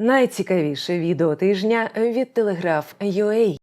Найцікавіше відео тижня від Телеграф UA.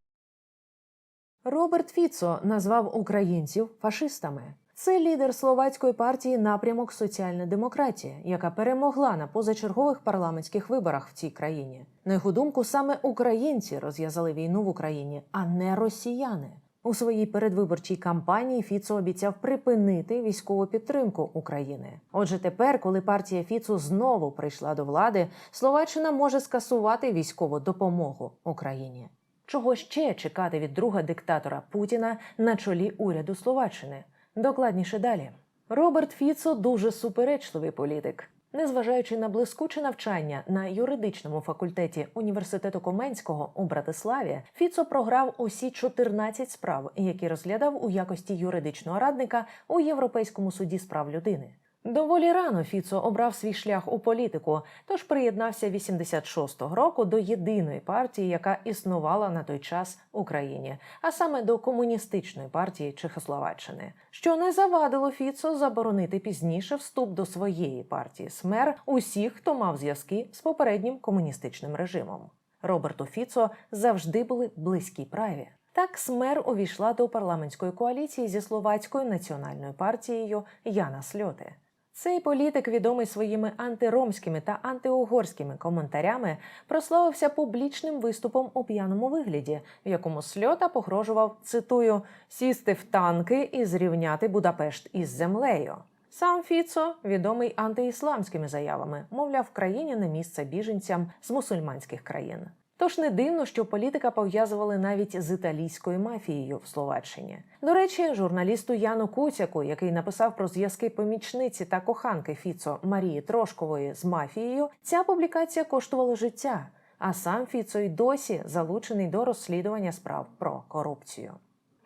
Роберт Фіцо назвав українців фашистами. Це лідер словацької партії напрямок Соціальна демократія, яка перемогла на позачергових парламентських виборах в цій країні. На його думку, саме українці розв'язали війну в Україні, а не росіяни. У своїй передвиборчій кампанії Фіцо обіцяв припинити військову підтримку України. Отже, тепер, коли партія Фіцо знову прийшла до влади, Словаччина може скасувати військову допомогу Україні. Чого ще чекати від друга диктатора Путіна на чолі уряду Словаччини? Докладніше далі. Роберт Фіцо дуже суперечливий політик. Незважаючи на блискуче навчання на юридичному факультеті університету Коменського у Братиславі, Фіцо програв усі 14 справ, які розглядав у якості юридичного радника у Європейському суді з прав людини. Доволі рано Фіцо обрав свій шлях у політику, тож приєднався 86-го року до єдиної партії, яка існувала на той час в Україні, а саме до комуністичної партії Чехословаччини, що не завадило Фіцо заборонити пізніше вступ до своєї партії СМЕР усіх, хто мав зв'язки з попереднім комуністичним режимом. Роберту Фіцо завжди були близькі праві. Так СМЕР увійшла до парламентської коаліції зі словацькою національною партією Яна Сльоти. Цей політик, відомий своїми антиромськими та антиугорськими коментарями, прославився публічним виступом у п'яному вигляді, в якому сльота погрожував цитую сісти в танки і зрівняти Будапешт із землею. Сам Фіцо відомий антиісламськими заявами, мовляв, в країні не місце біженцям з мусульманських країн. Тож не дивно, що політика пов'язували навіть з італійською мафією в Словаччині. До речі, журналісту Яну Куцяку, який написав про зв'язки помічниці та коханки Фіцо Марії Трошкової з мафією, ця публікація коштувала життя. А сам Фіцо й досі залучений до розслідування справ про корупцію.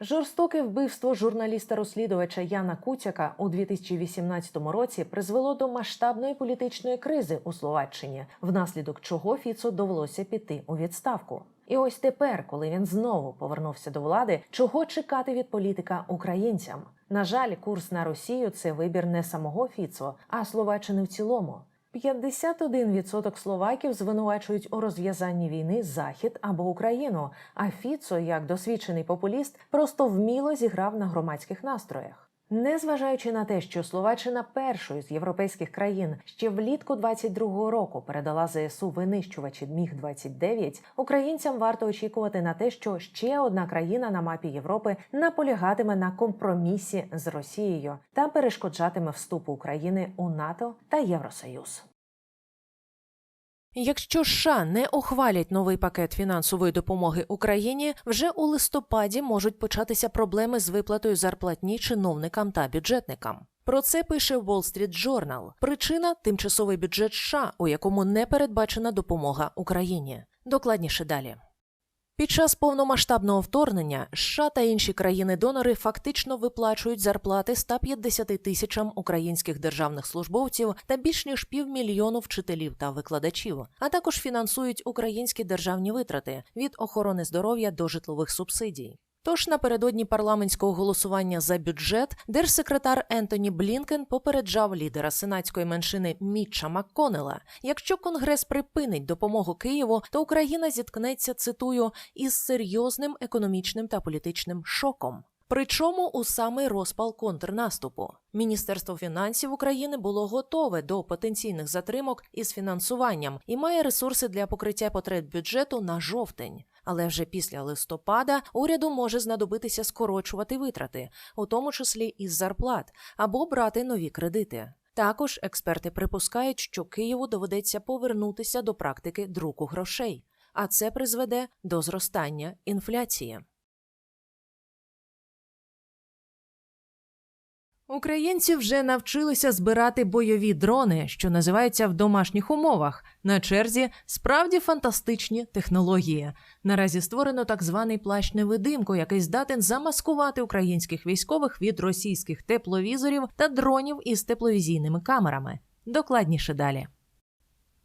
Жорстоке вбивство журналіста-розслідувача Яна Куцяка у 2018 році призвело до масштабної політичної кризи у Словаччині, внаслідок чого Фіцо довелося піти у відставку. І ось тепер, коли він знову повернувся до влади, чого чекати від політика українцям? На жаль, курс на Росію це вибір не самого Фіцо, а Словаччини в цілому. 51% словаків звинувачують у розв'язанні війни Захід або Україну. А Фіцо, як досвідчений популіст, просто вміло зіграв на громадських настроях. Незважаючи на те, що Словаччина першою з європейських країн ще влітку 22-го року передала ЗСУ винищувачі Міг 29 українцям варто очікувати на те, що ще одна країна на мапі Європи наполягатиме на компромісі з Росією та перешкоджатиме вступу України у НАТО та Євросоюз. Якщо США не ухвалять новий пакет фінансової допомоги Україні, вже у листопаді можуть початися проблеми з виплатою зарплатні чиновникам та бюджетникам. Про це пише Wall Street Journal. Причина тимчасовий бюджет США, у якому не передбачена допомога Україні. Докладніше далі. Під час повномасштабного вторгнення США та інші країни-донори фактично виплачують зарплати 150 тисячам українських державних службовців та більш ніж півмільйону вчителів та викладачів, а також фінансують українські державні витрати від охорони здоров'я до житлових субсидій. Тож напередодні парламентського голосування за бюджет держсекретар Ентоні Блінкен попереджав лідера сенатської меншини Мітча Макконела: якщо Конгрес припинить допомогу Києву, то Україна зіткнеться цитую із серйозним економічним та політичним шоком. Причому у самий розпал контрнаступу Міністерство фінансів України було готове до потенційних затримок із фінансуванням і має ресурси для покриття потреб бюджету на жовтень. Але вже після листопада уряду може знадобитися скорочувати витрати, у тому числі із зарплат, або брати нові кредити. Також експерти припускають, що Києву доведеться повернутися до практики друку грошей, а це призведе до зростання інфляції. Українці вже навчилися збирати бойові дрони, що називаються в домашніх умовах. На черзі справді фантастичні технології. Наразі створено так званий плащ невидимку, який здатен замаскувати українських військових від російських тепловізорів та дронів із тепловізійними камерами. Докладніше далі.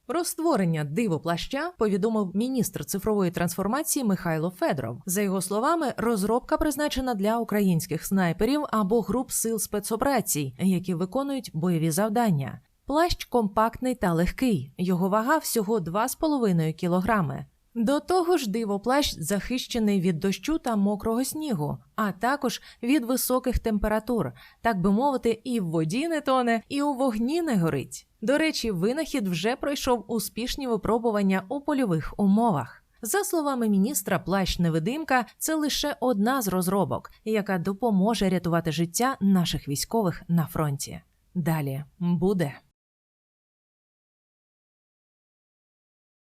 Про створення дивоплаща повідомив міністр цифрової трансформації Михайло Федоров. За його словами, розробка призначена для українських снайперів або груп сил спецоперацій, які виконують бойові завдання. Плащ компактний та легкий, його вага всього 2,5 кілограми. До того ж, дивоплащ захищений від дощу та мокрого снігу, а також від високих температур, так би мовити, і в воді не тоне, і у вогні не горить. До речі, винахід вже пройшов успішні випробування у польових умовах. За словами міністра, плащ невидимка це лише одна з розробок, яка допоможе рятувати життя наших військових на фронті. Далі буде.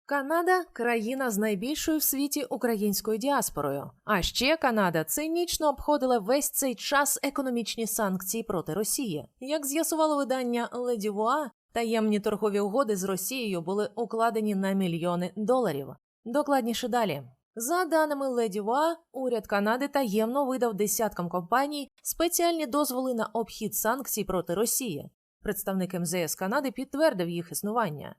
Канада країна з найбільшою в світі українською діаспорою. А ще Канада цинічно обходила весь цей час економічні санкції проти Росії. Як з'ясувало видання Леді Вуа, таємні торгові угоди з Росією були укладені на мільйони доларів. Докладніше далі. За даними Леді Вуа, уряд Канади таємно видав десяткам компаній спеціальні дозволи на обхід санкцій проти Росії. Представник МЗС Канади підтвердив їх існування.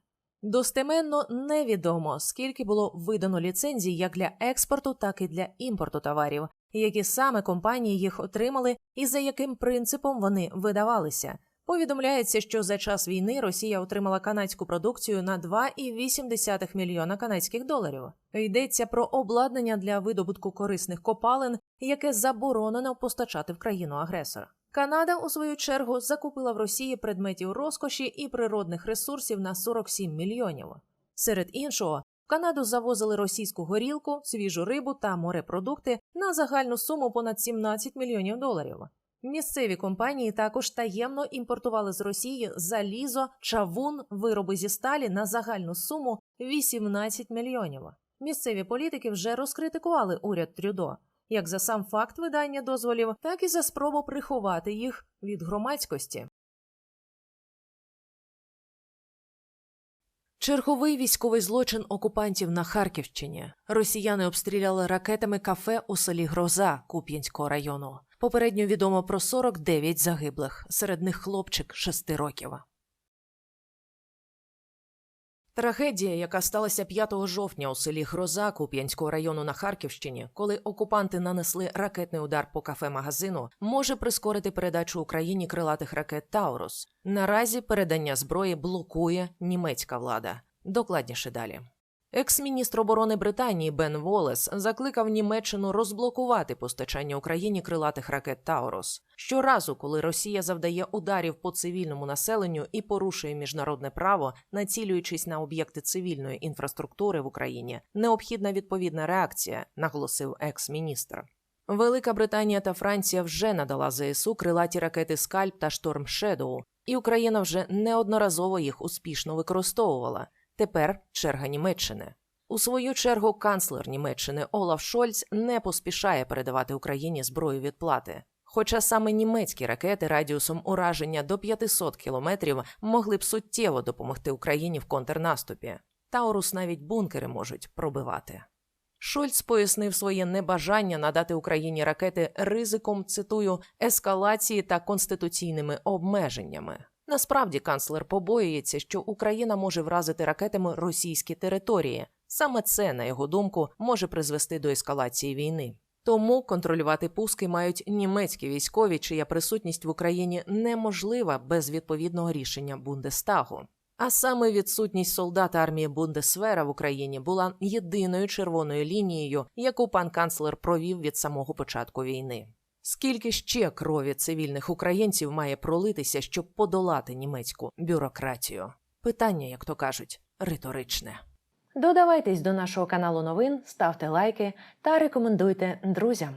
Достеменно невідомо, скільки було видано ліцензій як для експорту, так і для імпорту товарів, які саме компанії їх отримали і за яким принципом вони видавалися. Повідомляється, що за час війни Росія отримала канадську продукцію на 2,8 мільйона канадських доларів. Йдеться про обладнання для видобутку корисних копалин, яке заборонено постачати в країну агресора. Канада, у свою чергу, закупила в Росії предметів розкоші і природних ресурсів на 47 мільйонів. Серед іншого, в Канаду завозили російську горілку, свіжу рибу та морепродукти на загальну суму понад 17 мільйонів доларів. Місцеві компанії також таємно імпортували з Росії залізо, чавун, вироби зі сталі на загальну суму 18 мільйонів. Місцеві політики вже розкритикували уряд Трюдо як за сам факт видання дозволів, так і за спробу приховати їх від громадськості. Черговий військовий злочин окупантів на Харківщині. Росіяни обстріляли ракетами кафе у селі Гроза Куп'янського району. Попередньо відомо про 49 загиблих, серед них хлопчик 6 років. Трагедія, яка сталася 5 жовтня у селі Гроза Куп'янського району на Харківщині, коли окупанти нанесли ракетний удар по кафе-магазину, може прискорити передачу Україні крилатих ракет Таурус. Наразі передання зброї блокує німецька влада. Докладніше далі. Екс-міністр оборони Британії Бен Волес закликав Німеччину розблокувати постачання Україні крилатих ракет Таурус. Щоразу, коли Росія завдає ударів по цивільному населенню і порушує міжнародне право, націлюючись на об'єкти цивільної інфраструктури в Україні, необхідна відповідна реакція, наголосив екс-міністр. Велика Британія та Франція вже надала ЗСУ крилаті ракети Скальп та Шторм Шедоу, і Україна вже неодноразово їх успішно використовувала. Тепер черга Німеччини. У свою чергу канцлер Німеччини Олаф Шольц не поспішає передавати Україні зброю відплати. Хоча саме німецькі ракети радіусом ураження до 500 кілометрів могли б суттєво допомогти Україні в контрнаступі. Таурус навіть бункери можуть пробивати. Шольц пояснив своє небажання надати Україні ракети ризиком, цитую, ескалації та конституційними обмеженнями. Насправді канцлер побоюється, що Україна може вразити ракетами російські території. Саме це, на його думку, може призвести до ескалації війни. Тому контролювати пуски мають німецькі військові, чия присутність в Україні неможлива без відповідного рішення Бундестагу. А саме відсутність солдат армії Бундесвера в Україні була єдиною червоною лінією, яку пан канцлер провів від самого початку війни. Скільки ще крові цивільних українців має пролитися, щоб подолати німецьку бюрократію? Питання, як то кажуть, риторичне. Додавайтесь до нашого каналу новин, ставте лайки та рекомендуйте друзям.